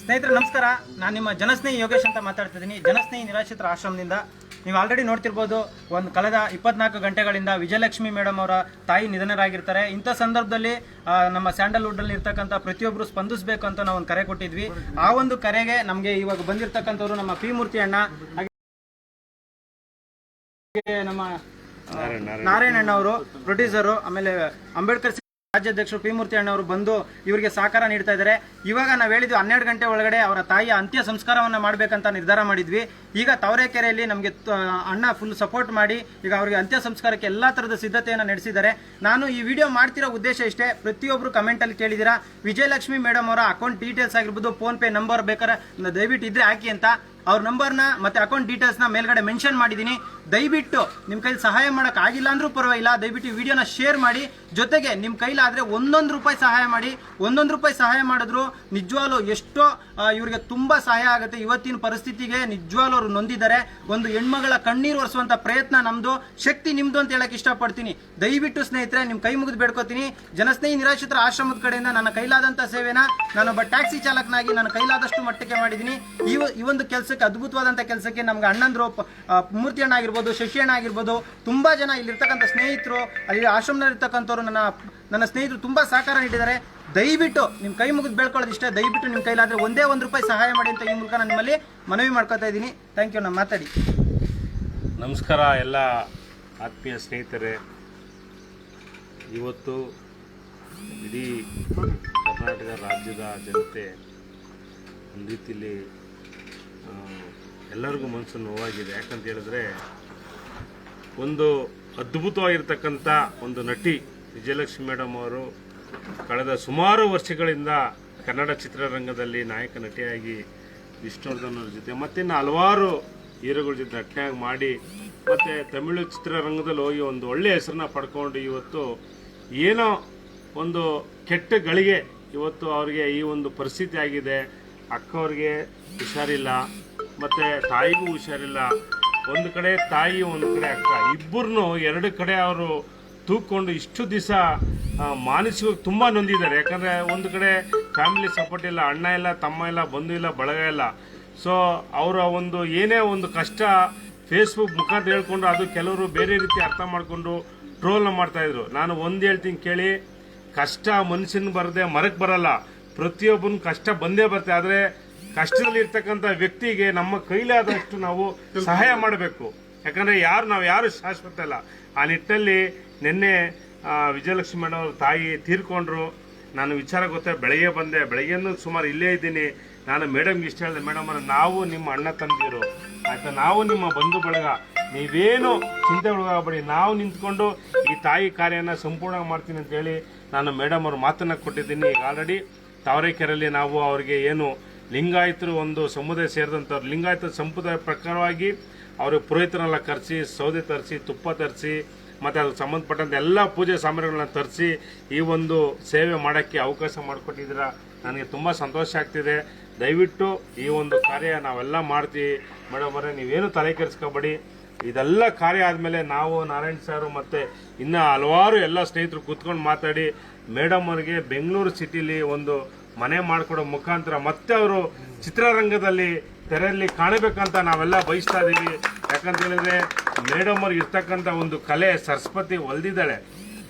ಸ್ನೇಹಿತರೆ ನಮಸ್ಕಾರ. ನಾನು ನಿಮ್ಮ ಜನಸ್ನೇಹಿ ಯೋಗೇಶ್ ಅಂತ ಮಾತಾಡ್ತಿದ್ದೀನಿ. ಜನಸ್ನೇಹಿ ನಿರಾಶ್ರಿತರ ಆಶ್ರಮದಿಂದ ನೀವು ಆಲ್ರೆಡಿ ನೋಡ್ತಿರ್ಬೋದು ಒಂದು ಕಳೆದ ಇಪ್ಪತ್ನಾಲ್ಕು ಗಂಟೆಗಳಿಂದ ವಿಜಯಲಕ್ಷ್ಮಿ ಮೇಡಮ್ ಅವರ ತಾಯಿ ನಿಧನರಾಗಿರ್ತಾರೆ. ಇಂಥ ಸಂದರ್ಭದಲ್ಲಿ ನಮ್ಮ ಸ್ಯಾಂಡಲ್ವುಡ್ನಲ್ಲಿ ಇರ್ತಕ್ಕಂಥ ಪ್ರತಿಯೊಬ್ಬರು ಸ್ಪಂದಿಸಬೇಕು ಅಂತ ನಾವು ಒಂದು ಕರೆ ಕೊಟ್ಟಿದ್ವಿ. ಆ ಒಂದು ಕರೆಗೆ ನಮಗೆ ಇವಾಗ ಬಂದಿರತಕ್ಕಂಥವ್ರು ನಮ್ಮ ಪಿ ಮೂರ್ತಿ ಅಣ್ಣ ಹಾಗೆ ನಮ್ಮ ನಾರಾಯಣ ಅಣ್ಣ ಅವರು ಪ್ರೊಡ್ಯೂಸರು ಆಮೇಲೆ ಅಂಬೇಡ್ಕರ್ ರಾಜ್ಯಾಧ್ಯಕ್ಷರು ಪಿ ಮೂರ್ತಿ ಅಣ್ಣವರು ಬಂದು ಇವರಿಗೆ ಸಹಕಾರ ನೀಡ್ತಾ ಇದ್ದಾರೆ. ಇವಾಗ ನಾವು ಹೇಳಿದ್ವಿ ಹನ್ನೆರಡು ಗಂಟೆ ಒಳಗಡೆ ಅವರ ತಾಯಿಯ ಅಂತ್ಯ ಸಂಸ್ಕಾರವನ್ನು ಮಾಡಬೇಕಂತ ನಿರ್ಧಾರ ಮಾಡಿದ್ವಿ. ಈಗ ತವರೇಕೆರೆಯಲ್ಲಿ ನಮಗೆ ಅಣ್ಣ ಫುಲ್ ಸಪೋರ್ಟ್ ಮಾಡಿ ಈಗ ಅವರಿಗೆ ಅಂತ್ಯ ಸಂಸ್ಕಾರಕ್ಕೆ ಎಲ್ಲ ಥರದ ಸಿದ್ಧತೆಯನ್ನು ನಡೆಸಿದ್ದಾರೆ. ನಾನು ಈ ವಿಡಿಯೋ ಮಾಡ್ತಿರೋ ಉದ್ದೇಶ ಇಷ್ಟೇ ಪ್ರತಿಯೊಬ್ಬರು ಕಮೆಂಟಲ್ಲಿ ಕೇಳಿದ್ದೀರಾ ವಿಜಯಲಕ್ಷ್ಮಿ ಮೇಡಮ್ ಅವರ ಅಕೌಂಟ್ ಡೀಟೇಲ್ಸ್ ಆಗಿರ್ಬೋದು ಫೋನ್ ಪೇ ನಂಬರ್ ಬೇಕಾದ್ರೆ ದಯವಿಟ್ಟು ಇದ್ರೆ ಹಾಕಿ ಅಂತ. ಅವ್ರ ನಂಬರ್ನ ಮತ್ತೆ ಅಕೌಂಟ್ ಡೀಟೇಲ್ಸ್ನ ಮೇಲ್ಗಡೆ ಮೆನ್ಷನ್ ಮಾಡಿದ್ದೀನಿ ದಯವಿಟ್ಟು ನಿಮ್ಮ ಕೈಲಿ ಸಹಾಯ ಮಾಡೋಕೆ ಆಗಿಲ್ಲ ಅಂದ್ರೂ ಪರವಾಗಿಲ್ಲ. ದಯವಿಟ್ಟು ವಿಡಿಯೋನ ಶೇರ್ ಮಾಡಿ. ಜೊತೆಗೆ ನಿಮ್ಮ ಕೈಲಾದರೆ ಒಂದೊಂದು ರೂಪಾಯಿ ಸಹಾಯ ಮಾಡಿ. ಒಂದೊಂದು ರೂಪಾಯಿ ಸಹಾಯ ಮಾಡಿದ್ರು ನಿಜವಾಗ್ಲೂ ಎಷ್ಟೋ ಇವರಿಗೆ ತುಂಬ ಸಹಾಯ ಆಗುತ್ತೆ. ಇವತ್ತಿನ ಪರಿಸ್ಥಿತಿಗೆ ನಿಜವಾಗ್ಲೂ ಅವರು ನೊಂದಿದ್ದಾರೆ. ಒಂದು ಹೆಣ್ಮಗಳ ಕಣ್ಣೀರು ಒರೆಸುವಂಥ ಪ್ರಯತ್ನ ನಮ್ಮದು ಶಕ್ತಿ ನಿಮ್ಮದು ಅಂತ ಹೇಳಕ್ಕೆ ಇಷ್ಟಪಡ್ತೀನಿ. ದಯವಿಟ್ಟು ಸ್ನೇಹಿತರೆ ನಿಮ್ಮ ಕೈ ಮುಗಿದು ಬೇಡ್ಕೋತೀನಿ. ಜನಸ್ನೇಹಿ ನಿರಾಶ್ರಿತರ ಆಶ್ರಮದ ಕಡೆಯಿಂದ ನನ್ನ ಕೈಲಾದಂಥ ಸೇವೆನ ನಾನೊಬ್ಬ ಟ್ಯಾಕ್ಸಿ ಚಾಲಕನಾಗಿ ನನ್ನ ಕೈಲಾದಷ್ಟು ಮಟ್ಟಕ್ಕೆ ಮಾಡಿದ್ದೀನಿ. ಈ ಒಂದು ಕೆಲಸಕ್ಕೆ ಅದ್ಭುತವಾದಂಥ ಕೆಲಸಕ್ಕೆ ನಮ್ಗೆ ಅಣ್ಣಂದ್ರು ಮೂರ್ತಿ ಅಣ್ಣ ಆಗಿರ್ಬೋದು ಶಶಿ ಅಣ್ಣ ಆಗಿರ್ಬೋದು, ತುಂಬ ಜನ ಇಲ್ಲಿರ್ತಕ್ಕಂಥ ಸ್ನೇಹಿತರು, ಅಲ್ಲಿ ಆಶ್ರಮದಲ್ಲಿರ್ತಕ್ಕಂಥವ್ರು ನನ್ನ ನನ್ನ ಸ್ನೇಹಿತರು ತುಂಬ ಸಹಕಾರ ನೀಡಿದ್ದಾರೆ. ದಯವಿಟ್ಟು ನಿಮ್ಮ ಕೈ ಮುಗಿದು ಬೆಳ್ಕೊಳ್ಳೋದು ಇಷ್ಟೇ ದಯವಿಟ್ಟು ನಿಮ್ಮ ಕೈಲಾದರೆ ಒಂದೇ ಒಂದು ರೂಪಾಯಿ ಸಹಾಯ ಮಾಡಿ ಅಂತ ಈ ಮೂಲಕ ನಾನು ನಿಮ್ಮಲ್ಲಿ ಮನವಿ ಮಾಡ್ಕೊತಾ ಇದ್ದೀನಿ. ಥ್ಯಾಂಕ್ ಯು ನಾನು ಮಾತಾಡಿ. ನಮಸ್ಕಾರ ಎಲ್ಲ ಆತ್ಮೀಯ ಸ್ನೇಹಿತರೆ. ಇವತ್ತು ಇಡೀ ಕರ್ನಾಟಕ ರಾಜ್ಯದ ಜನತೆ ಒಂದು ರೀತಿಯಲ್ಲಿ ಎಲ್ಲರಿಗೂ ಮನಸ್ಸು ನೋವಾಗಿದೆ. ಯಾಕಂತ ಹೇಳಿದ್ರೆ ಒಂದು ಅದ್ಭುತವಾಗಿರ್ತಕ್ಕಂಥ ಒಂದು ನಟಿ ವಿಜಯಲಕ್ಷ್ಮಿ ಮೇಡಮ್ ಅವರು ಕಳೆದ ಸುಮಾರು ವರ್ಷಗಳಿಂದ ಕನ್ನಡ ಚಿತ್ರರಂಗದಲ್ಲಿ ನಾಯಕ ನಟಿಯಾಗಿ ವಿಷ್ಣುವರ್ಧನ್ ಅವ್ರ ಜೊತೆ ಮತ್ತಿನ್ನು ಹಲವಾರು ಹೀರೋಗಳ ಜೊತೆ ನಟನೆಯಾಗಿ ಮಾಡಿ ಮತ್ತು ತಮಿಳು ಚಿತ್ರರಂಗದಲ್ಲಿ ಹೋಗಿ ಒಂದು ಒಳ್ಳೆಯ ಹೆಸರನ್ನ ಪಡ್ಕೊಂಡು ಇವತ್ತು ಏನೋ ಒಂದು ಕೆಟ್ಟ ಗಳಿಗೆ ಇವತ್ತು ಅವರಿಗೆ ಈ ಒಂದು ಪರಿಸ್ಥಿತಿ ಆಗಿದೆ. ಅಕ್ಕವ್ರಿಗೆ ಹುಷಾರಿಲ್ಲ. ಮತ್ತು ತಾಯಿಗೂ ಹುಷಾರಿಲ್ಲ. ಒಂದು ಕಡೆ ತಾಯಿ, ಒಂದು ಕಡೆ ಅಕ್ಕ. ಇಬ್ಬರನ್ನು ಎರಡು ಕಡೆ ಅವರು ತೂಕೊಂಡು ಇಷ್ಟು ದಿವಸ ಮಾನಸಿಕ ತುಂಬ ನೊಂದಿದ್ದಾರೆ. ಯಾಕಂದರೆ ಒಂದು ಕಡೆ ಫ್ಯಾಮಿಲಿ ಸಪೋರ್ಟ್ ಇಲ್ಲ, ಅಣ್ಣ ಇಲ್ಲ, ತಮ್ಮ ಇಲ್ಲ, ಬಂಧು ಇಲ್ಲ, ಬಳಗ ಇಲ್ಲ. ಸೊ ಅವರ ಒಂದು ಏನೇ ಒಂದು ಕಷ್ಟ ಫೇಸ್ಬುಕ್ ಮುಖಾಂತರ ಹೇಳ್ಕೊಂಡು ಅದು ಕೆಲವರು ಬೇರೆ ರೀತಿ ಅರ್ಥ ಮಾಡಿಕೊಂಡು ಟ್ರೋಲ್ನ ಮಾಡ್ತಾಯಿದ್ರು ನಾನು ಒಂದು ಹೇಳ್ತೀನಿ ಕೇಳಿ, ಕಷ್ಟ ಮನುಷ್ಯನ ಬರದೆ ಮರಕ್ಕೆ ಬರಲ್ಲ. ಪ್ರತಿಯೊಬ್ಬನ ಕಷ್ಟ ಬಂದೇ ಬರುತ್ತೆ ಆದರೆ ಕಷ್ಟದಲ್ಲಿ ಇರ್ತಕ್ಕಂಥ ವ್ಯಕ್ತಿಗೆ ನಮ್ಮ ಕೈಲಾದಷ್ಟು ನಾವು ಸಹಾಯ ಮಾಡಬೇಕು. ಯಾಕಂದ್ರೆ ಯಾರು, ನಾವು ಯಾರು ಶಾಶ್ವತ ಅಲ್ಲ. ಆ ನಿಟ್ಟಿನಲ್ಲಿ ನಿನ್ನೆ ವಿಜಯಲಕ್ಷ್ಮಿ ಮೇಡಮ್ ಅವ್ರ ತಾಯಿ ತೀರ್ಕೊಂಡ್ರು. ನಾನು ವಿಚಾರ ಗೊತ್ತೇ, ಬೆಳಗ್ಗೆ ಬಂದೆ. ಬೆಳಗ್ಗೆನೂ ಸುಮಾರು ಇಲ್ಲೇ ಇದ್ದೀನಿ. ನಾನು ಮೇಡಮ್ಗೆ ಇಷ್ಟ ಹೇಳಿದೆ, ಮೇಡಮ್ ಅವ್ರ, ನಾವು ನಿಮ್ಮ ಅಣ್ಣ ತಂದಿರು ಆಯ್ತಾ? ನಾವು ನಿಮ್ಮ ಬಂಧು ಬಳಗ. ನೀವೇನು ಚಿಂತೆ ಒಳಗಾಗಬೇಡಿ. ನಾವು ನಿಂತ್ಕೊಂಡು ಈ ತಾಯಿ ಕಾರ್ಯನ ಸಂಪೂರ್ಣ ಮಾಡ್ತೀನಿ ಅಂತ ಹೇಳಿ ನಾನು ಮೇಡಮ್ ಅವ್ರ ಮಾತನ್ನ ಕೊಟ್ಟಿದ್ದೀನಿ. ಈಗ ಆಲ್ರೆಡಿ ತಾವರೆಕೆರೆಯಲ್ಲಿ ನಾವು ಅವರಿಗೆ ಏನು ಲಿಂಗಾಯತರು ಒಂದು ಸಮುದಾಯ ಸೇರಿದಂಥವ್ರು ಲಿಂಗಾಯತ ಸಂಪ್ರದಾಯ ಪ್ರಕಾರವಾಗಿ ಅವರು ಪುರೋಹಿತರನ್ನೆಲ್ಲ ಕರೆಸಿ, ಸೌದೆ ತರಿಸಿ, ತುಪ್ಪ ತರಿಸಿ, ಮತ್ತು ಅದಕ್ಕೆ ಸಂಬಂಧಪಟ್ಟಂಥ ಎಲ್ಲ ಪೂಜೆ ಸಾಮಗ್ರಿಗಳನ್ನ ತರಿಸಿ ಈ ಒಂದು ಸೇವೆ ಮಾಡೋಕ್ಕೆ ಅವಕಾಶ ಮಾಡಿಕೊಟ್ಟಿದ್ದೀರಾ? ನನಗೆ ತುಂಬ ಸಂತೋಷ ಆಗ್ತಿದೆ. ದಯವಿಟ್ಟು ಈ ಒಂದು ಕಾರ್ಯ ನಾವೆಲ್ಲ ಮಾಡ್ತೀವಿ. ಮೇಡಮ್ ಅವರೇ, ನೀವೇನು ತಲೆ ಕೆಡಿಸ್ಕೋಬೇಡಿ. ಇದೆಲ್ಲ ಕಾರ್ಯ ಆದಮೇಲೆ ನಾವು ನಾರಾಯಣ್ ಸಾರು ಮತ್ತು ಇನ್ನು ಹಲವಾರು ಎಲ್ಲ ಸ್ನೇಹಿತರು ಕೂತ್ಕೊಂಡು ಮಾತಾಡಿ ಮೇಡಮ್ ಅವರಿಗೆ ಬೆಂಗಳೂರು ಸಿಟಿಲಿ ಒಂದು ಮನೆ ಮಾಡಿಕೊಡೋ ಮುಖಾಂತರ ಮತ್ತೆ ಅವರು ಚಿತ್ರರಂಗದಲ್ಲಿ ತೆರೆಯಲ್ಲಿ ಕಾಣಬೇಕಂತ ನಾವೆಲ್ಲ ಬಯಸ್ತಾ ಇದ್ದೀವಿ ಯಾಕಂತ ಹೇಳಿದ್ರೆ ಮೇಡಮ್ ಅವ್ರಿಗೆ ಇರ್ತಕ್ಕಂಥ ಒಂದು ಕಲೆ ಸರಸ್ವತಿ ಒಲ್ದಿದ್ದಾಳೆ.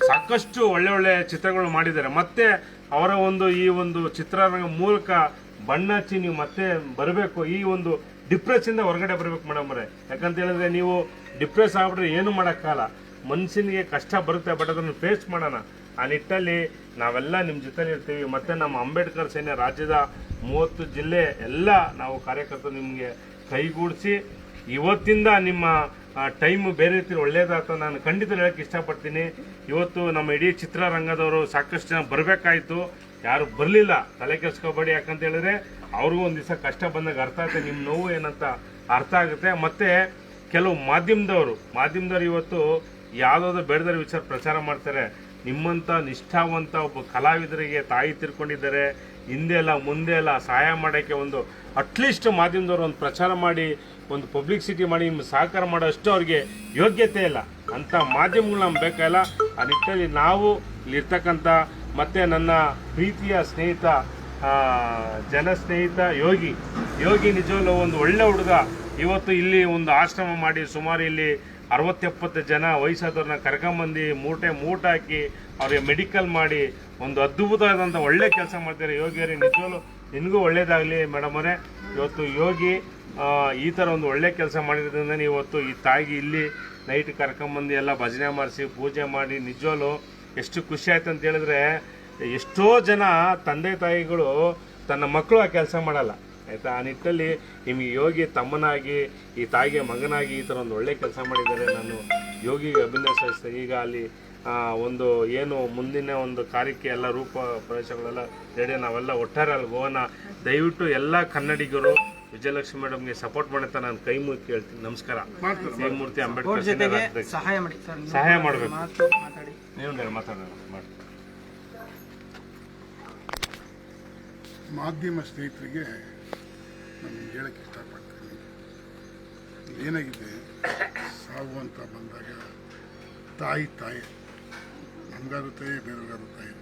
ಸಾಕಷ್ಟು ಒಳ್ಳೆ ಒಳ್ಳೆ ಚಿತ್ರಗಳು ಮಾಡಿದ್ದಾರೆ. ಮತ್ತೆ ಅವರ ಒಂದು ಈ ಒಂದು ಚಿತ್ರರಂಗ ಮೂಲಕ ಬಣ್ಣ ಹಚ್ಚಿ ನೀವು ಮತ್ತೆ ಬರಬೇಕು. ಈ ಒಂದು ಡಿಪ್ರೆಸ್ ಇಂದ ಹೊರಗಡೆ ಬರಬೇಕು ಮೇಡಮ್ ಅವರೇ. ಯಾಕಂತ ಹೇಳಿದ್ರೆ ನೀವು ಡಿಪ್ರೆಸ್ ಆಗ್ಬಿಟ್ರೆ ಏನು ಮಾಡೋಕ್ಕಾಗಲ್ಲ. ಮನುಷ್ಯನಿಗೆ ಕಷ್ಟ ಬರುತ್ತೆ ಬಟ್ ಅದನ್ನು ಫೇಸ್ ಮಾಡೋಣ. ಆ ನಿಟ್ಟಲ್ಲಿ ನಾವೆಲ್ಲ ನಿಮ್ಮ ಜೊತೆಲಿ ಇರ್ತೀವಿ, ಮತ್ತು ನಮ್ಮ ಅಂಬೇಡ್ಕರ್ ಸೇನೆ ರಾಜ್ಯದ ಮೂವತ್ತು ಜಿಲ್ಲೆ ಎಲ್ಲ ನಾವು ಕಾರ್ಯಕರ್ತರು ನಿಮಗೆ ಕೈಗೂಡಿಸಿ, ಇವತ್ತಿಂದ ನಿಮ್ಮ ಟೈಮ್ ಬೇರೆ ರೀತಿ ಒಳ್ಳೆಯದಾತ ನಾನು ಖಂಡಿತ ಹೇಳಕ್ಕೆ ಇಷ್ಟಪಡ್ತೀನಿ. ಇವತ್ತು ನಮ್ಮ ಇಡೀ ಚಿತ್ರರಂಗದವರು ಸಾಕಷ್ಟು ಜನ ಬರಬೇಕಾಯ್ತು. ಯಾರು ಬರಲಿಲ್ಲ, ತಲೆ ಕೆಡಿಸ್ಕೋಬೇಡಿ ಯಾಕಂತ ಹೇಳಿದ್ರೆ ಅವ್ರಿಗೂ ಒಂದು ದಿವಸ ಕಷ್ಟ ಬಂದಾಗ ಅರ್ಥ ಆಗುತ್ತೆ ನಿಮ್ಮ ನೋವು ಏನಂತ ಅರ್ಥ ಆಗುತ್ತೆ. ಮತ್ತು ಕೆಲವು ಮಾಧ್ಯಮದವರು ಮಾಧ್ಯಮದವರು ಇವತ್ತು ಯಾವುದಾದ್ರು ಬೇಡದವ್ರ ವಿಚಾರ ಪ್ರಚಾರ ಮಾಡ್ತಾರೆ. ನಿಮ್ಮಂಥ ನಿಷ್ಠಾವಂತ ಒಬ್ಬ ಕಲಾವಿದರಿಗೆ ತಾಯಿ ತಿರ್ಕೊಂಡಿದ್ದಾರೆ, ಹಿಂದೆ ಎಲ್ಲ ಮುಂದೆ ಎಲ್ಲ ಸಹಾಯ ಮಾಡೋಕ್ಕೆ ಒಂದು ಅಟ್ಲೀಸ್ಟ್ ಮಾಧ್ಯಮದವರು ಒಂದು ಪ್ರಚಾರ ಮಾಡಿ, ಒಂದು ಪಬ್ಲಿಕ್ಸಿಟಿ ಮಾಡಿ, ನಿಮ್ಗೆ ಸಹಕಾರ ಮಾಡೋಷ್ಟು ಅವ್ರಿಗೆ ಯೋಗ್ಯತೆ ಇಲ್ಲ. ಅಂಥ ಮಾಧ್ಯಮಗಳು ನಮ್ಗೆ ಬೇಕಾಗಿಲ್ಲ ಆ ನಿಟ್ಟಿನಲ್ಲಿ ನಾವು ಇಲ್ಲಿರ್ತಕ್ಕಂಥ ಮತ್ತು ನನ್ನ ಪ್ರೀತಿಯ ಸ್ನೇಹಿತ ಜನ ಸ್ನೇಹಿತ ಯೋಗಿ. ಯೋಗಿ ನಿಜವಲ್ಲೂ ಒಂದು ಒಳ್ಳೆ ಹುಡುಗ. ಇವತ್ತು ಇಲ್ಲಿ ಒಂದು ಆಶ್ರಮ ಮಾಡಿ, ಸುಮಾರು ಇಲ್ಲಿ ಅರವತ್ತೆಪ್ಪತ್ತು ಜನ ವಯಸ್ಸಾದವ್ರನ್ನ ಕರ್ಕೊಂಬಂದು ಮೂಟೆ ಮೂಟ ಹಾಕಿ ಅವ್ರಿಗೆ ಮೆಡಿಕಲ್ ಮಾಡಿ ಒಂದು ಅದ್ಭುತವಾದಂಥ ಒಳ್ಳೆ ಕೆಲಸ ಮಾಡ್ತಾರೆ ಯೋಗಿಯರಿ ನಿಜವಾಗ್ಲು ನಿನಗೂ ಒಳ್ಳೇದಾಗಲಿ ಮೇಡಮ್ ಅವರೇ. ಇವತ್ತು ಯೋಗಿ ಈ ಥರ ಒಂದು ಒಳ್ಳೆ ಕೆಲಸ ಮಾಡಿದ್ರಿಂದ ನೀವು ಇವತ್ತು ಈ ತಾಯಿಗೆ ಇಲ್ಲಿ ನೈಟ್ ಕರ್ಕೊಂಬಂದು ಎಲ್ಲ ಭಜನೆ ಮಾಡಿಸಿ, ಪೂಜೆ ಮಾಡಿ, ನಿಜವಾಗ್ಲು ಎಷ್ಟು ಖುಷಿ ಆಯ್ತು ಅಂತ ಹೇಳಿದ್ರೆ ಎಷ್ಟೋ ಜನ ತಂದೆ ತಾಯಿಗಳು ತನ್ನ ಮಕ್ಕಳು ಆ ಕೆಲಸ ಮಾಡಲ್ಲ. ಆಯಿತಾ? ಆ ನಿಟ್ಟಲ್ಲಿ ನಿಮಗೆ ಯೋಗಿ ತಮ್ಮನಾಗಿ ಈ ತಾಯಿಗೆ ಮಗನಾಗಿ ಈ ಥರ ಒಂದು ಒಳ್ಳೆ ಕೆಲಸ ಮಾಡಿದ್ದಾರೆ ನಾನು ಯೋಗಿಗೆ ಅಭಿನಯಿಸ್ತೇನೆ ಈಗ ಅಲ್ಲಿ ಒಂದು ಏನು ಮುಂದಿನ ಒಂದು ಕಾರ್ಯಕ್ಕೆ ಎಲ್ಲ ರೂಪ ಪ್ರದೇಶಗಳೆಲ್ಲ ರೆಡಿ ನಾವೆಲ್ಲ ಒಟ್ಟಾರೆ ಅಲ್ಲಿ ಹೋಗೋಣ. ದಯವಿಟ್ಟು ಎಲ್ಲ ಕನ್ನಡಿಗರು ವಿಜಯಲಕ್ಷ್ಮಿ ಮೇಡಮ್ಗೆ ಸಪೋರ್ಟ್ ಮಾಡುತ್ತಾ ನಾನು ಕೈ ಮುಗಿ ಕೇಳ್ತೀನಿ. ನಮಸ್ಕಾರ. ಮೂರ್ತಿ ಅಂಬೇಡ್ಕರ್ ಜೊತೆಗೆ ಸಹಾಯ ಮಾಡಿ ಸರ್. ಸಹಾಯ ಮಾಡಬೇಕು. ಮಾತಾಡಿ. ನೀವು ಮಾತಾಡೋಣ ಮಾಡಿ. ಮಾಧ್ಯಮ ಸ್ನೇಹಿತರಿಗೆ ನಾನು ಹೇಳಕ್ಕೆ ಇಷ್ಟಪಡ್ತೀನಿ. ಏನಾಗಿದೆ? ಸಾವು ಅಂತ ಬಂದಾಗ ತಾಯಿ ತಾಯಿ ನಮಗಾಗುತ್ತೆ ತಾಯಿ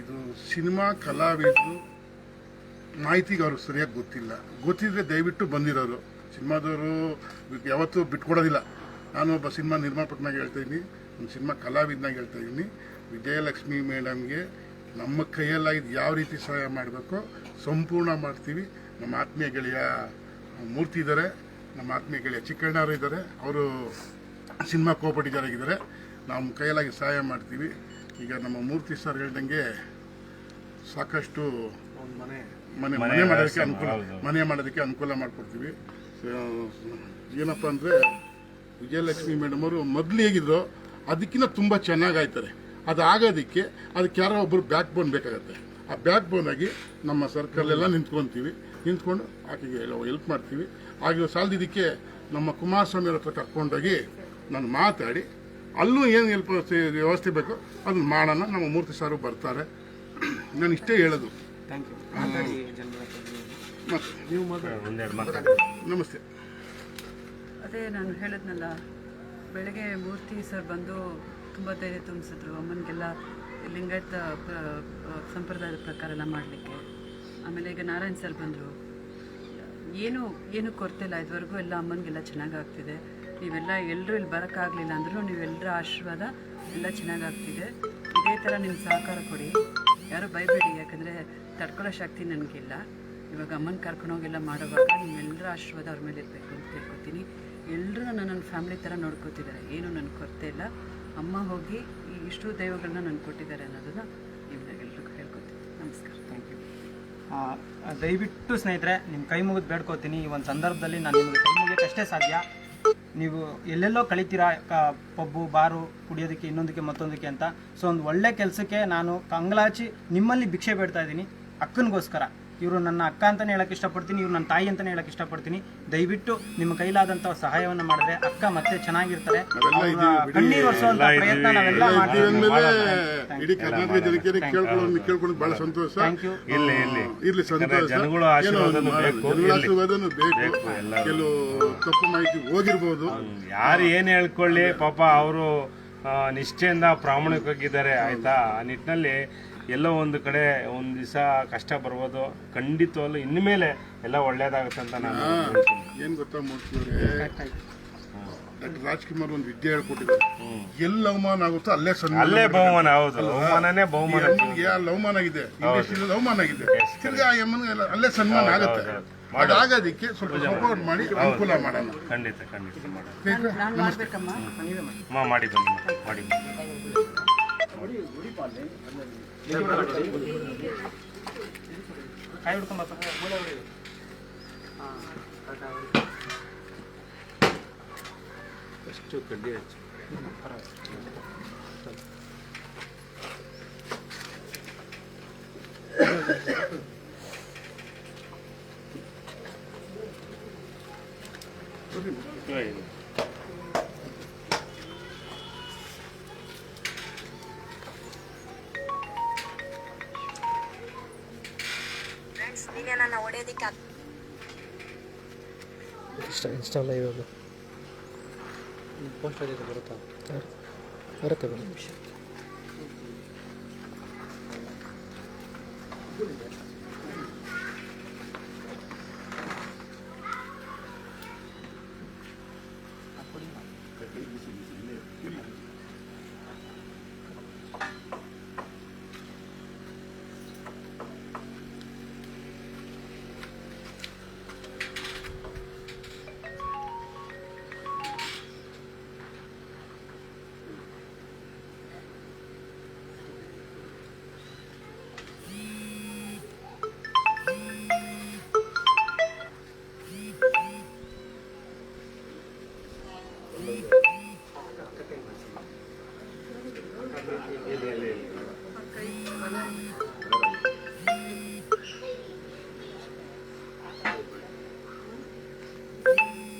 ಇದು ಸಿನಿಮಾ, ಕಲಾವಿದರು ಮಾಹಿತಿಗೆ ಅವ್ರಿಗೆ ಸರಿಯಾಗಿ ಗೊತ್ತಿಲ್ಲ. ಗೊತ್ತಿದ್ರೆ ದಯವಿಟ್ಟು ಬಂದಿರೋರು. ಸಿನಿಮಾದವರು ಯಾವತ್ತೂ ಬಿಟ್ಕೊಡೋದಿಲ್ಲ. ನಾನು ಒಬ್ಬ ಸಿನಿಮಾ ನಿರ್ಮಾಪಕನಾಗಿ ಹೇಳ್ತಾ ಇದ್ದೀನಿ. ಒಂದು ಸಿನಿಮಾ ಕಲಾವಿದನಾಗಿ ಹೇಳ್ತಾ ಇದ್ದೀನಿ. ವಿಜಯಲಕ್ಷ್ಮಿ ಮೇಡಮ್ಗೆ ನಮ್ಮ ಕೈಯಲ್ಲಾಗಿದ್ದು ಯಾವ ರೀತಿ ಸಹಾಯ ಮಾಡಬೇಕೋ ಸಂಪೂರ್ಣ ಮಾಡ್ತೀವಿ. ನಮ್ಮ ಆತ್ಮೀಯ ಗೆಳೆಯ ಮೂರ್ತಿ ಇದ್ದಾರೆ. ನಮ್ಮ ಆತ್ಮೀಯ ಗೆಳೆಯ ಚಿಕ್ಕಣ್ಣವರು ಇದ್ದಾರೆ. ಅವರು ಸಿನಿಮಾ ಕೋಪಟಿಗಾರಾಗಿದ್ದಾರೆ. ನಾವು ಕೈಯಲ್ಲಾಗಿ ಸಹಾಯ ಮಾಡ್ತೀವಿ. ಈಗ ನಮ್ಮ ಮೂರ್ತಿ ಸರ್ ಹೇಳ್ದಂಗೆ ಸಾಕಷ್ಟು ಮನೆ ಮನೆ ಮನೆ ಮಾಡೋದಕ್ಕೆ ಅನುಕೂಲ ಮನೆ ಮಾಡೋದಕ್ಕೆ ಅನುಕೂಲ ಮಾಡಿಕೊಡ್ತೀವಿ. ಏನಪ್ಪ ಅಂದರೆ ವಿಜಯಲಕ್ಷ್ಮಿ ಮೇಡಮ್ ಅವರು ಮೊದಲು ಹೇಗಿದ್ರು ಅದಕ್ಕಿಂತ ತುಂಬ ಚೆನ್ನಾಗಾಯ್ತಾರೆ ಅದು ಆಗೋದಕ್ಕೆ ಅದಕ್ಕೆ ಯಾರೋ ಒಬ್ಬರು ಬ್ಯಾಕ್ ಬೋನ್ ಬೇಕಾಗತ್ತೆ. ಆ ಬ್ಯಾಕ್ ಬೋನ್ ಆಗಿ ನಮ್ಮ ಸರ್ಕಲ್ ಎಲ್ಲ ನಿಂತ್ಕೊತೀವಿ. ನಿಂತ್ಕೊಂಡು ಆಕೆಗೆ ಎಲ್ಲ ಹೆಲ್ಪ್ ಮಾಡ್ತೀವಿ. ಹಾಗೆ ಸಾಲದಿದ್ದಕ್ಕೆ ನಮ್ಮ ಕುಮಾರಸ್ವಾಮಿ ಅವ್ರ ಹತ್ರ ಕರ್ಕೊಂಡೋಗಿ ನಾನು ಮಾತಾಡಿ ಅಲ್ಲೂ ಏನು ಹೆಲ್ಪ್ ವ್ಯವಸ್ಥೆ ಬೇಕೋ ಅದನ್ನ ಮಾಡೋಣ ನಮ್ಮ ಮೂರ್ತಿ ಸಾರು ಬರ್ತಾರೆ. ನಾನು ಇಷ್ಟೇ ಹೇಳೋದು. ಥ್ಯಾಂಕ್ ಯು ಮಾತಾಡಿ ಜನರ ನೀವು ಮಾತಾಡಿ. ಒಂದೆರಡು ಮಾತಾಡಿ. ನಮಸ್ತೆ. ಅದೇ ನಾನು ಹೇಳಿದ್ನಲ್ಲ ಬೆಳಗ್ಗೆ ಮೂರ್ತಿ ಸರ್ ಬಂದು ತುಂಬ ಧೈರ್ಯ ತುಂಬಿಸಿದ್ರು. ಅಮ್ಮನಿಗೆಲ್ಲ ಲಿಂಗಾಯತ ಪ್ರ- ಸಂಪ್ರದಾಯದ ಪ್ರಕಾರ ಎಲ್ಲ ಮಾಡಲಿಕ್ಕೆ. ಆಮೇಲೆ ಈಗ ನಾರಾಯಣ್ ಸರ್ ಬಂದರು. ಏನು ಏನು ಕೊರತೆ ಇಲ್ಲ, ಇದುವರೆಗೂ ಎಲ್ಲ ಅಮ್ಮನಿಗೆಲ್ಲ ಚೆನ್ನಾಗಿ ಆಗ್ತಿದೆ ನೀವೆಲ್ಲ ಎಲ್ಲರೂ ಇಲ್ಲಿ ಬರೋಕ್ಕಾಗಲಿಲ್ಲ ಅಂದರೂ ನೀವೆಲ್ಲರ ಆಶೀರ್ವಾದ ಎಲ್ಲ ಚೆನ್ನಾಗಾಗ್ತಿದೆ. ಇದೇ ಥರ ನಿಮ್ಮ ಸಹಕಾರ ಕೊಡಿ. ಯಾರೂ ಬೈಬೇಡಿ ಯಾಕಂದರೆ ತಡ್ಕೊಳ್ಳೋ ಶಕ್ತಿ ನನಗಿಲ್ಲ. ಇವಾಗ ಅಮ್ಮನ ಕರ್ಕೊಂಡೋಗೆಲ್ಲ ಮಾಡೋವಾಗ ನಿಮ್ಮೆಲ್ಲರ ಆಶೀರ್ವಾದ ಅವ್ರ ಮೇಲೆ ಇರಬೇಕು ಅಂತ ಹೇಳ್ಕೊತೀನಿ ಎಲ್ಲರೂ ನನ್ನ ಫ್ಯಾಮಿಲಿ ಥರ ನೋಡ್ಕೋತಿದ್ದಾರೆ. ಏನು ನನ್ನ ಕೊರತೆ ಇಲ್ಲ. ಅಮ್ಮ ಹೋಗಿ ಈ ಇಷ್ಟು ದೈವಗಳನ್ನ ನನಗೆ ಕೊಟ್ಟಿದ್ದಾರೆ ಅನ್ನೋದನ್ನು ನಿಮ್ಮೆಲ್ಲರಿಗೂ ಹೇಳ್ಕೊತೀನಿ ನಮಸ್ಕಾರ. ದಯವಿಟ್ಟು ಸ್ನೇಹಿತರೆ ನಿಮ್ಮ ಕೈ ಮುಗಿದು ಬೇಡ್ಕೋತೀನಿ. ಈ ಒಂದು ಸಂದರ್ಭದಲ್ಲಿ ನಾನು ನಿಮಗೆ ಕೈ ಮುಗಿಯೋಕ್ಕಷ್ಟೇ ಸಾಧ್ಯ. ನೀವು ಎಲ್ಲೆಲ್ಲೋ ಕಳಿತೀರಾ ಪಬ್ಬು, ಬಾರು, ಕುಡಿಯೋದಕ್ಕೆ, ಇನ್ನೊಂದಕ್ಕೆ, ಮತ್ತೊಂದಕ್ಕೆ ಅಂತ. ಸೊ ಒಂದು ಒಳ್ಳೆ ಕೆಲಸಕ್ಕೆ ನಾನು ಕಂಗ್ಲಾಚಿ ನಿಮ್ಮಲ್ಲಿ ಭಿಕ್ಷೆ ಬೇಡ್ತಾ ಇದ್ದೀನಿ. ಅಕ್ಕನಿಗೋಸ್ಕರ. ಇವರು ನನ್ನ ಅಕ್ಕ ಅಂತಲೇ ಹೇಳಕ್ಕೆ ಇಷ್ಟಪಡ್ತೀನಿ ಇವರು ನನ್ನ ತಾಯಿ ಅಂತಲೇ ಹೇಳಕ್ಕೆ ಇಷ್ಟಪಡ್ತೀನಿ. ದಯವಿಟ್ಟು ನಿಮ್ಮ ಕೈಲಾದಂಥ ಸಹಾಯವನ್ನು ಮಾಡಿದ್ರೆ ಅಕ್ಕ ಮತ್ತೆ ಚೆನ್ನಾಗಿರ್ತಾರೆ. ಕಣ್ಣೀರು ಒರೆಸುವಂಥ ಪ್ರಯತ್ನ ನಾವೆಲ್ಲ ಮಾಡ್ತೀವಿ. ಇಡೀ ಕರ್ನಾಟಕ ಜನಕ್ಕೆ ಕೇಳ್ಕೊಳ್ಳೋದು ಕೇಳ್ಕೊಂಡು ಬಹಳ ಸಂತೋಷ. ಇಲ್ಲ ಇರ್ಲಿ ಸಂತೋಷ. ಆಶೀರ್ವಾದನೂ ಬೇಕು, ಕೆಲವು ತಪ್ಪು ಮಾಹಿತಿ ಹೋಗಿರ್ಬೋದು ಯಾರು ಏನು ಹೇಳ್ಕೊಳ್ಳಿ ಪಾಪ ಅವರು ನಿಷ್ಠೆಯಿಂದ ಪ್ರಾಮಾಣಿಕವಾಗಿದ್ದಾರೆ ಆಯ್ತಾ? ಆ ನಿಟ್ಟಿನಲ್ಲಿ ಎಲ್ಲೋ ಒಂದು ಕಡೆ ಒಂದು ದಿವಸ ಕಷ್ಟ ಬರ್ಬೋದು. ಖಂಡಿತವಲ್ಲೂ ಇನ್ಮೇಲೆ ಎಲ್ಲ ಒಳ್ಳೇದಾಗುತ್ತೆ ಅಂತ ನಾನು ಹೇಳ್ತೀನಿ. ಏನ್ ಗೊತ್ತಾ ಮೂರ್ತಿಯವರೇ ಡಾಕ್ಟರ್ ರಾಜ್ಕುಮಾರ್ ಒಂದು ವಿದ್ಯೆ ಹೇಳ್ಕೊಟ್ಟಿದ್ರು ಎಲ್ಲಿ ಅವಮಾನ ಆಗುತ್ತೋ ಅಲ್ಲೇ ಸನ್ಮಾನ ಅಲ್ಲೇ. ಬಹುಮಾನ ಹೌದು. ಬಹುಮಾನನೇ ಈ ಬಹುಮಾನ ಅಲ್ಲಿ ಅವಮಾನ ಆಗಿದೆ? ಇಂಡಸ್ಟ್ರಿಯಲ್ಲಿ ಅವಮಾನ ಆಗಿದೆ. ತಿರ್ಗಾ ಆ ಎಲ್ಲ ಅಲ್ಲೇ ಸನ್ಮಾನ ಆಗುತ್ತೆ. ಅದಾಗೋದಕ್ಕೆ ಸ್ವಲ್ಪ ಸಪೋರ್ಟ್ ಮಾಡಿ ಅನುಕೂಲ ಮಾಡೋಣ. ಖಂಡಿತ ಖಂಡಿತ ಮಾಡೋಣ ಮಾಡಿ ಬನ್ನಿ ಮಾಡಿ ಬನ್ನಿ. ಕೈ ಹಿಡ್ಕೊಂಬಪ್ಪ ಎಷ್ಟು ಕಡ್ಡಿ ಹಚ್ಚು ಇಲ್ಲ. ಇನ್ಸ್ಟಾ ಇನ್ಸ್ಟಾ ಲೈವ್ ಅದು. ಪೋಸ್ಟ್ ಬರುತ್ತಾ? ಬರುತ್ತೆ ಬರುತ್ತೆ.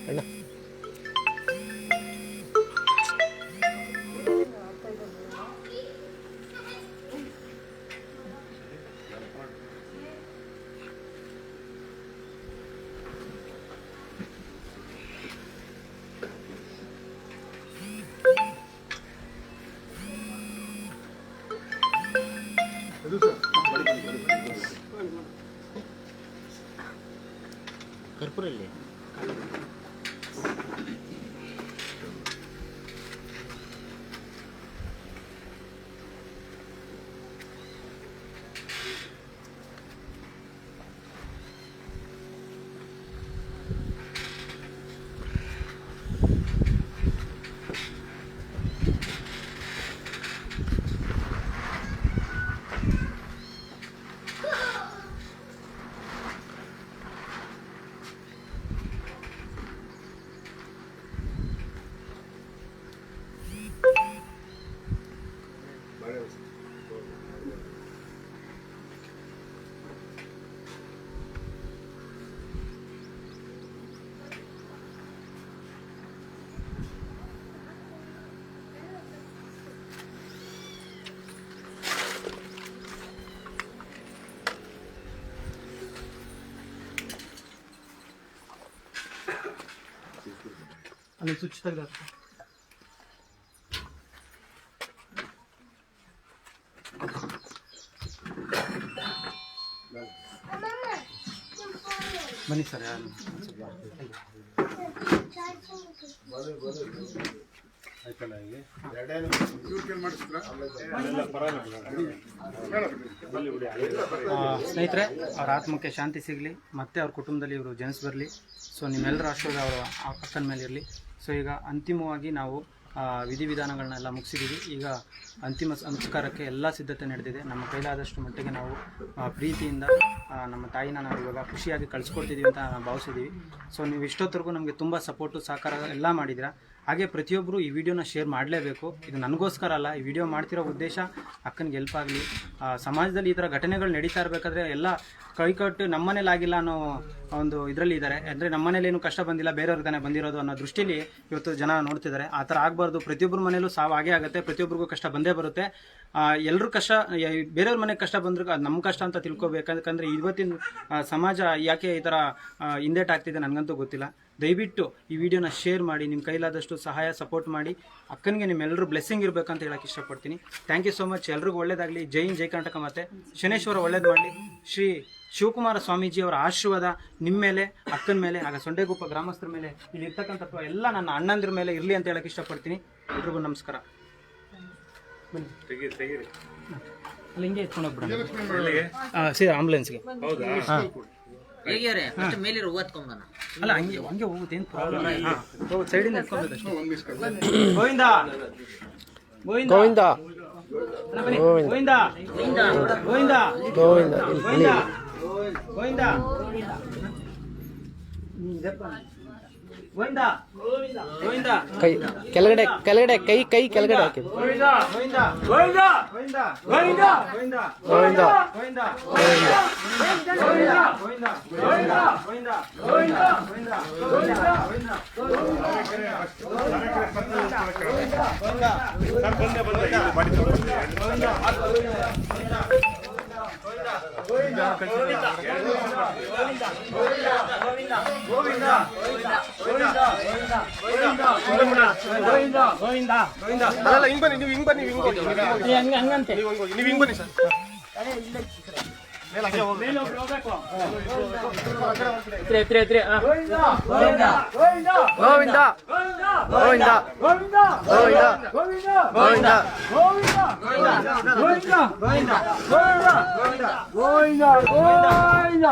人呢 ಅಲ್ಲಿ ಸ್ವಿಚ್ ತೆಗ್ದು ಬನ್ನಿ ಸರ್ ಸ್ನೇಹಿತರೆ ಅವ್ರ ಆತ್ಮಕ್ಕೆ ಶಾಂತಿ ಸಿಗಲಿ ಮತ್ತೆ ಅವ್ರ ಕುಟುಂಬದಲ್ಲಿ ಇವರು ಜನಿಸ್ ಬರಲಿ. ಸೊ ನಿಮ್ಮೆಲ್ಲರ ಆಶೀರ್ವಾದ ಅವರ ಅಕ್ಕನ ಮೇಲೆ ಇರಲಿ. ಸೊ ಈಗ ಅಂತಿಮವಾಗಿ ನಾವು ವಿಧಿವಿಧಾನಗಳನ್ನೆಲ್ಲ ಮುಗಿಸಿದ್ದೀವಿ ಈಗ ಅಂತಿಮ ಸಂಸ್ಕಾರಕ್ಕೆ ಎಲ್ಲ ಸಿದ್ಧತೆ ನಡೆದಿದೆ. ನಮ್ಮ ಕೈಲಾದಷ್ಟು ಮಟ್ಟಿಗೆ ನಾವು ಪ್ರೀತಿಯಿಂದ ನಮ್ಮ ತಾಯಿನ ನಾವು ಇವಾಗ ಖುಷಿಯಾಗಿ ಕಳಿಸ್ಕೊಡ್ತಿದ್ದೀವಿ ಅಂತ ನಾವು ಭಾವಿಸಿದ್ದೀವಿ ಸೊ ನೀವು ಇಷ್ಟೊತ್ತರೆಗೂ ನಮಗೆ ತುಂಬ ಸಪೋರ್ಟು ಸಹಕಾರ ಎಲ್ಲ ಮಾಡಿದಿರ? ಹಾಗೆ ಪ್ರತಿಯೊಬ್ಬರು ಈ ವಿಡಿಯೋನ ಶೇರ್ ಮಾಡಲೇಬೇಕು. ಇದು ನನಗೋಸ್ಕರ ಅಲ್ಲ, ಈ ವಿಡಿಯೋ ಮಾಡ್ತಿರೋ ಉದ್ದೇಶ ಅಕ್ಕನಿಗೆ ಹೆಲ್ಪ್ ಆಗಲಿ. ಸಮಾಜದಲ್ಲಿ ಈ ಥರ ಘಟನೆಗಳು ನಡೀತಾ ಇರಬೇಕಾದ್ರೆ ಎಲ್ಲ ಕೈಕಟ್ಟು ನಮ್ಮನೇಲಾಗಿಲ್ಲ ಅನ್ನೋ ಒಂದು ಇದರಲ್ಲಿ ಇದ್ದಾರೆ. ಅಂದರೆ ನಮ್ಮನೇಲಿ ಏನು ಕಷ್ಟ ಬಂದಿಲ್ಲ, ಬೇರೆಯವ್ರ ತಾನೇ ಬಂದಿರೋದು ಅನ್ನೋ ದೃಷ್ಟಿಲಿ ಇವತ್ತು ಜನ ನೋಡ್ತಿದ್ದಾರೆ. ಆ ಥರ ಆಗಬಾರ್ದು. ಪ್ರತಿಯೊಬ್ಬರ ಮನೇಲೂ ಸಾವು ಆಗೇ ಆಗುತ್ತೆ. ಪ್ರತಿಯೊಬ್ಬರಿಗೂ ಕಷ್ಟ ಬಂದೇ ಬರುತ್ತೆ. ಎಲ್ಲರೂ ಕಷ್ಟ ಬೇರೆಯವ್ರ ಮನೆಗೆ ಕಷ್ಟ ಬಂದ್ರು ಅದು ನಮ್ಮ ಕಷ್ಟ ಅಂತ ತಿಳ್ಕೊಬೇಕು ಯಾಕಂದ್ರೆ ಇವತ್ತಿನ ಸಮಾಜ ಯಾಕೆ ಈ ಥರ ಹಿಂದೇಟ್ ಹಿಂದೇಟಾಗ್ತಿದೆ ನನಗಂತೂ ಗೊತ್ತಿಲ್ಲ. ದಯವಿಟ್ಟು ಈ ವಿಡಿಯೋನ ಶೇರ್ ಮಾಡಿ ನಿಮ್ಮ ಕೈಲಾದಷ್ಟು ಸಹಾಯ, ಸಪೋರ್ಟ್ ಮಾಡಿ. ಅಕ್ಕನಿಗೆ ನಿಮ್ಮೆಲ್ಲರೂ ಬ್ಲೆಸ್ಸಿಂಗ್ ಇರಬೇಕಂತ ಹೇಳಕ್ಕೆ ಇಷ್ಟಪಡ್ತೀನಿ. Thank you so much. ಎಲ್ರಿಗೂ ಒಳ್ಳೇದಾಗಲಿ. ಜೈನ್ ಜೈ ಕರ್ನಾಟಕ ಮತ್ತೆ ಶನೇಶ್ವರ ಒಳ್ಳೇದು ಮಾಡಲಿ. ಶ್ರೀ ಶಿವಕುಮಾರ ಸ್ವಾಮೀಜಿ ಅವರ ಆಶೀರ್ವಾದ ನಿಮ್ಮ ಮೇಲೆ ಅಕ್ಕನ ಮೇಲೆ ಆಗ ಸೊಂಡೆಗುಪ್ಪ ಗ್ರಾಮಸ್ಥರ ಮೇಲೆ ಇಲ್ಲಿ ಇರ್ತಕ್ಕಂಥ ಎಲ್ಲ ನನ್ನ ಅಣ್ಣಂದಿರ ಮೇಲೆ ಇರಲಿ ಅಂತ ಹೇಳಕ್ಕೆ ಇಷ್ಟಪಡ್ತೀನಿ. ಎಲ್ರಿಗೂ ನಮಸ್ಕಾರ. ತೆಗಿ ತೆಗೀರಿ ಅಲ್ಲಿ ಹಿಂಗೆ ಎತ್ಕೊಂಡು ಹೋಗ್ಬಿಡೋಣ. ಸರಿ ಆಂಬುಲೆನ್ಸ್ಗೆ ಅಲ್ಲ ಹಂಗೆ ಹಂಗೆ ಪ್ರಾಬ್ಲಮ್ ಸೈಡಿಂದ ಗೋವಿಂದ! ಗೋವಿಂದ! ಗೋವಿಂದ. ಗೋವಿಂದ! ಗೋವಿಂದ! ಗೋವಿಂದ! ಇಲ್ಲಿ ಗೋವಿಂದ ಗೋವಿಂದ ಹ್ಮ್, ಜಪ್ಪ. ಗೋವಿಂದ ಗೋವಿಂದ ಕೈ ಕೆಳಗಡೆ ಕೆಳಗಡೆ ಕೈ ಕೈ ಕೆಳಗಡೆ ಹಾಕಿ ಗೋವಿಂದ ಗೋವಿಂದ ಗೋವಿಂದ ಗೋವಿಂದ ಗೋವಿಂದ ಗೋವಿಂದ ಗೋವಿಂದ ಗೋವಿಂದ ಗೋವಿಂದ ಗೋವಿಂದ ಗೋವಿಂದ ಗೋವಿಂದ ಗೋವಿಂದ ಸರ್ ಬಂದೆ ಬಂದೆ ಇದು ಮಾಡಿ ತಗೊಂಡ್ಬಂದೆ. ಗೋವಿಂದ ಗೋವಿಂದ ಅಲ್ಲ ಹಿಂಗ್ ಬನ್ನಿ ನೀವು ಹಿಂಗ್ ಬನ್ನಿ ನೀವು ಹಿಂಗ್ ಹೋಗಿ ನೀವು ಹಿಂಗ್ ಬನ್ನಿ ಸರ್. ಗೋವಿಂದ ಗೋವಿಂದ ಗೋವಿಂದ ಗೋವಿಂದ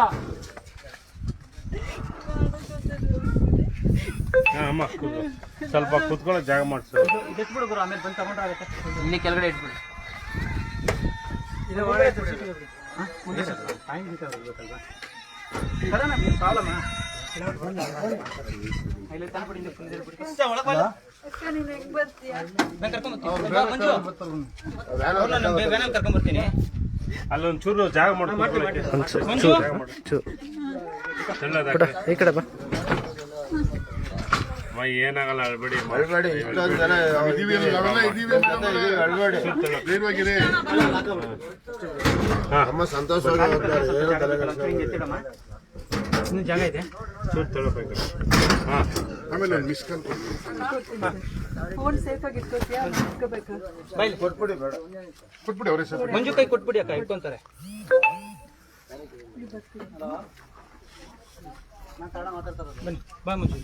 ಹಾ, ಅಮ್ಮ ಕೂತ್ಕೊ. ಸ್ವಲ್ಪ ಕೂತ್ಕೊಳ್ಳೋ ಜಾಗ ಮಾಡಿಸು. ಇದೆತ್ಬಿಡು ಗುರು ಆಮೇಲೆ ಬಂದು ತಗೊಂಡ್ರಾಗುತ್ತೆ ಇಲ್ಲಿ ಕೆಳಗಡೆ ಇಟ್ಬಿಡಿ. ಟೈಮ್ ಪ್ರಾಬ್ಲಮ್ ಇಲ್ಲಿ ಒಳಗ್ ಬಾ. ನಾನ್ ಕರ್ಕೊಂಡ್ ಬರ್ತೀನಿ ಅಲ್ಲೊಂದ್ ಚೂರು ಜಾಗ ಮಾಡ್ಕೊಳ್ಳಿ ಮಂಜು ಚೂರು ಚೆಲ್ಲದಾಕೆ ಈ ಕಡೆ ಬಾ ಏನಾಗಲ್ಲ ಅಳ್ಬೇಡಿ ಅಮ್ಮ. ಇದೀವಿ ಅಲ್ಲ, ನಾವೆಲ್ಲ ಸಂತೋಷವಾಗಿ ಜಾಗ ಇದೆ? ಚೂರು ತಗೋಬೇಕು? ಹಾ. ಆಮೇಲೆ ಒಂದು ಮಿಸ್ ಕಾಲ್ ಫೋನ್ ಸೇಫಾಗಿ ಇಟ್ಕೋತೀಯಾ? ಇಟ್ಕೋಬೇಕಾ? ಬೈಲಿ ಕೊಟ್ಬಿಡಿ ಅವರೇ ಸರ್. ಮಂಜು ಕೈ ಕೊಟ್ಬಿಡಿ ಅಕ್ಕ ಇಟ್ಕೊಂತಾರೆ. ಬನ್ನಿ ಬಾ ಮಂಜು.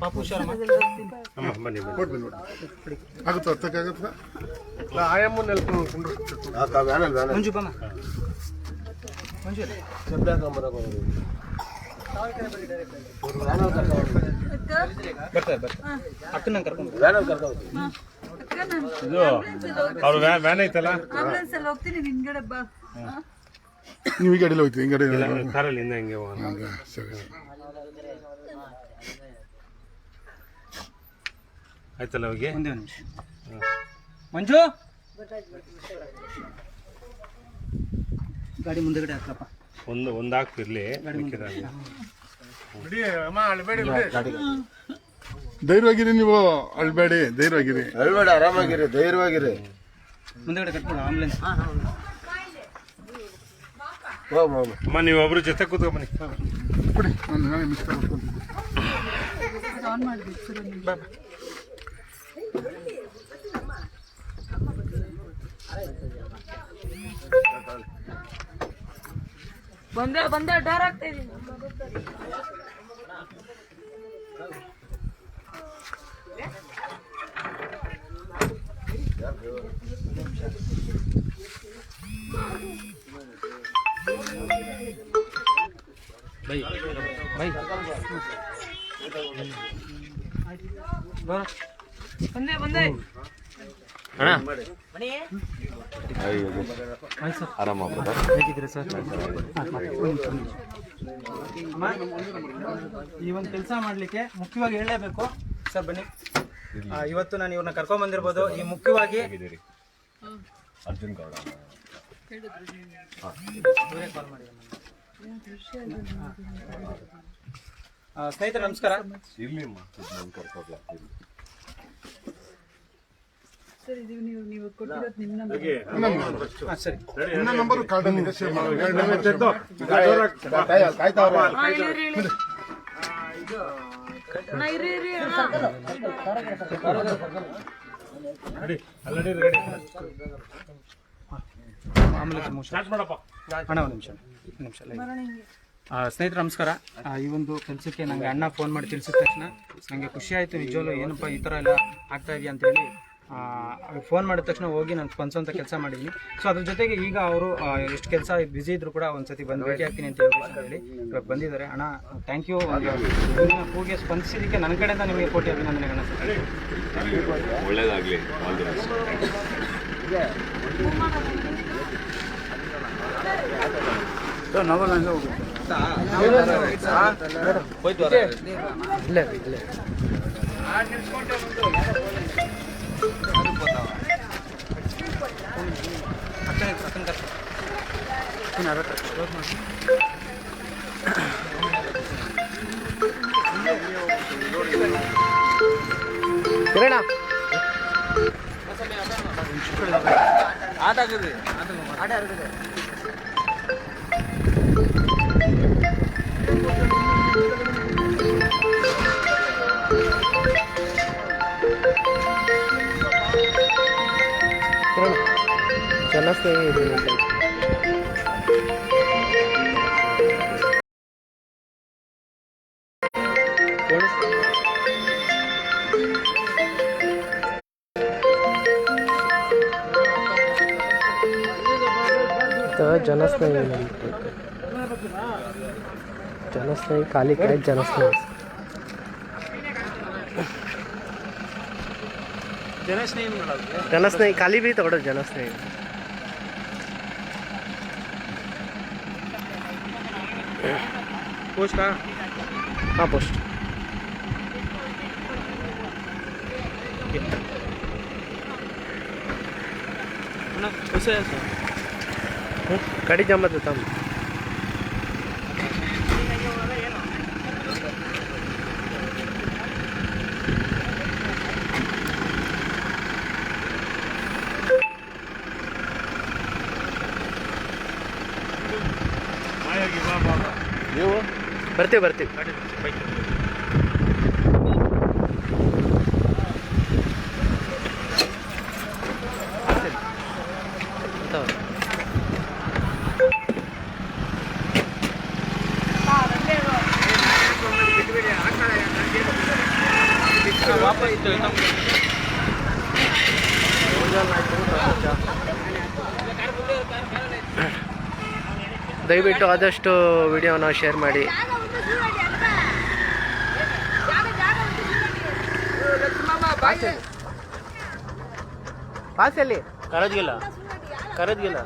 ಪಾಪು ಅಮ್ಮ? ಬನ್ನಿ ಆಗುತ್ತಾ ಹತ್ತಕ್ಕಾಗತ್ತಾ ಮಂಜು ಬಾಮ ಮಂಜು. ಬರ್ತಾರೆ ಬರ್ತಾರೆ ಅಕ್ಕನ ಕರ್ಕೊಂಡು ಇದು ಅವ್ರು ವ್ಯಾನ್ ವ್ಯಾನ್ ಐತಲ್ಲ? ನೀವು ಈ ಗಾಡಿಯಲ್ಲಿ ಹೋಯ್ತು ಹಿಂಗಡೆ ಕಾರಲ್ಲಿ ಹಿಂದೆ ಹಿಂಗೆ ಹೋಗೋಣ. ಸರಿ. ಆಯ್ತಲ್ಲ ಹೋಗಿ ಒಂದೇ ಒಂದು ನಿಮಿಷ. ಮಂಜು? ಗಾಡಿ ಮುಂದೆಗಡೆ ಹಾಕಪ್ಪ ಒಂದು ಒಂದು ಹಾಕ್ತಿರ್ಲಿ. ಧೈರ್ಯವಾಗಿರಿ ನೀವು ಅಳ್ಬೇಡಿ ಧೈರ್ಯವಾಗಿರಿ. ಅಳ್ಬೇಡಿ ಆರಾಮಾಗಿರಿ ಧೈರ್ಯವಾಗಿರಿ. ಮುಂದೆಗಡೆ ಕಟ್ಬಿಡು ಆಂಬುಲೆನ್ಸ್. ಅಮ್ಮ ನೀವು ಒಬ್ರು ಜೊತೆ ಕೂತ್ಕೊ ಬನ್ನಿ. ಬಿಡಿ ನಾನು ಮಿಸ್ ಕಾಲ್ ಬಂದೆ ಬಂದೆ ಡೋರ್ ಆಗ್ತಾ ಇದೀನಿ. Bye bye. ಬಂದೆ ಬಂದೆ. ಹೇಗಿದ್ದೀರಾ ಈ ಒಂದು ಕೆಲಸ ಮಾಡಲಿಕ್ಕೆ ಮುಖ್ಯವಾಗಿ ಹೇಳಲೇಬೇಕು. ಸರ್, ಬನ್ನಿ. ಇವತ್ತು ನಾನು ಇವ್ರನ್ನ ಕರ್ಕೊಂಡ್ ಬಂದಿರ್ಬೋದು. ಈ ಮುಖ್ಯವಾಗಿ ಅರ್ಜುನ್ ಗೌಡ ಸ್ನೇಹಿತರೆ, ನಮಸ್ಕಾರ. ಸರ್ ಇದು ನೀವು ನೀವು ಕೊಟ್ಟಿರೋದು ನಿಮ್ಮ ನಂಬರ್ ಹಾ, ಸರಿ. ನನ್ನ ನಂಬರ್ ಕಾರ್ಡಲ್ಲಿ ಇದೆ ಸೇವ್ ಮಾಡಿ ಎರಡು ನಂಬರ್ ಸೇವ್ ಹಾ ಇಳಿ ಇಳಿ ಇಳಿ ಇರಿ ಇರಿ ರೆಡಿ ಅಲ್ಲಡಿ ರೆಡಿ ಆಮೇಲೆ ಸ್ಟಾರ್ಟ್ ಮಾಡಪ್ಪ. ಅಣ್ಣ ಒಂದು ನಿಮಿಷ ಒಂದು ನಿಮಿಷ ಆ, ಸ್ನೇಹಿತರೆ ನಮಸ್ಕಾರ. ಈ ಒಂದು ಕೆಲಸಕ್ಕೆ ನನಗೆ ಅಣ್ಣ ಫೋನ್ ಮಾಡಿ ತಿಳಿಸಿದ ತಕ್ಷಣ ನನಗೆ ಖುಷಿ ಆಯಿತು. ನಿಜವಲ್ಲೂ ಏನಪ್ಪ ಈ ಥರ ಎಲ್ಲ ಆಗ್ತಾ ಇದೆಯಾ ಅಂತೇಳಿ. ಫೋನ್ ಮಾಡಿದ ತಕ್ಷಣ ಹೋಗಿ ನಾನು ಸ್ಪಂದಿಸೋಂಥ ಕೆಲಸ ಮಾಡಿದ್ದೀನಿ ಸೊ ಅದ್ರ ಜೊತೆಗೆ ಈಗ ಅವರು ಎಷ್ಟು ಕೆಲಸ ಬ್ಯುಸಿ ಇದ್ರು ಕೂಡ ಒಂದ್ಸತಿ ಬಂದು ಭೇಟಿ ಆಗ್ತೀನಿ ಅಂತ ಹೇಳಿ ಅಂತ ಹೇಳಿ ಇವಾಗ ಬಂದಿದ್ದಾರೆ. ಅಣ್ಣ ಥ್ಯಾಂಕ್ ಯು ಹೋಗಿ ಸ್ಪಂದಿಸಿದ್ದಕ್ಕೆ ನನ್ನ ಕಡೆಯಿಂದ ನಿಮಗೆ ಕೋಟಿ ಅಭಿನಂದನೆಗಳನ್ನ ಸರ್ ಒಳ್ಳೇದಾಗ್ಲಿ. ಆಲ್ ದಿ ಬೆಸ್ಟ್ ಇಲ್ಲೇ ಇಲ್ಲೇ ಅಕ್ಕನ मस्त आहे व्हिडिओ जनच काली काय जनच नाही काली भी तो जनच ಪೋಸ್ಟಾ ಹಾಂ ಪೋಸ್ಟ್ ಹೊಸ ಕಡಿ ಜಂಬತ್ತು ತಮ್ಮ ಬರ್ತೀವಿ ಬರ್ತೀವಿ. ದಯವಿಟ್ಟು ಆದಷ್ಟು ವಿಡಿಯೋನ ಶೇರ್ ಮಾಡಿ. ಪಾಸ್ ಎಲ್ಲಿ ಕರೆದಿಲ್ಲ ಕರದ್ಗಿಲ್ಲ.